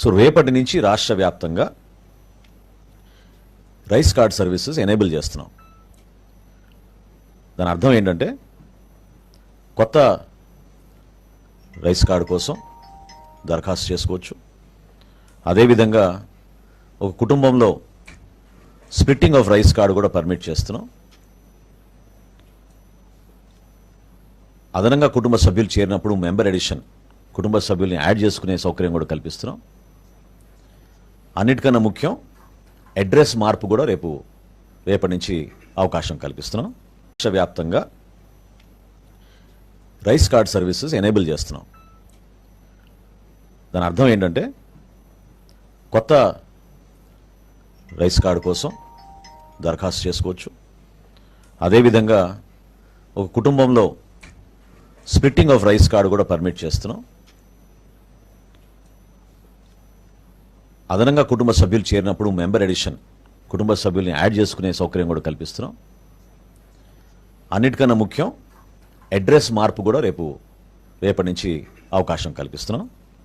So రేపటి నుంచి రాష్ట్ర వ్యాప్తంగా రైస్ కార్డ్ సర్వీసెస్ ఎనేబుల్ చేస్తున్నాం. దాని అర్థం ఏంటంటే కొత్త రైస్ కార్డు కోసం దరఖాస్తు చేసుకోవచ్చు. అదేవిధంగా ఒక కుటుంబంలో స్ప్లిట్టింగ్ ఆఫ్ రైస్ కార్డు కూడా పర్మిట్ చేస్తున్నాం. అదనంగా కుటుంబ సభ్యులు చేరినప్పుడు మెంబర్ ఎడిషన్ కుటుంబ సభ్యుల్ని యాడ్ చేసుకునే సౌకర్యం కూడా కల్పిస్తున్నాం. అన్నిటికన్నా ముఖ్యం అడ్రస్ మార్పు కూడా రేపు రేపటి నుంచి అవకాశం కల్పిస్తున్నాం. దేశవ్యాప్తంగా రైస్ కార్డ్ సర్వీసెస్ ఎనేబుల్ చేస్తున్నాం. దాని అర్థం ఏంటంటే కొత్త రైస్ కార్డు కోసం దరఖాస్తు చేసుకోవచ్చు. అదేవిధంగా ఒక కుటుంబంలో స్ప్లిట్టింగ్ ఆఫ్ రైస్ కార్డు కూడా పర్మిట్ చేస్తున్నాం. అదనంగా కుటుంబ సభ్యులు చేరినప్పుడు మెంబర్ ఎడిషన్ కుటుంబ సభ్యుల్ని యాడ్ చేసుకునే సౌకర్యం కూడా కల్పిస్తున్నాం. అన్నిటికన్నా ముఖ్యం అడ్రస్ మార్పు కూడా రేపు రేపటి నుంచి అవకాశం కల్పిస్తున్నాం.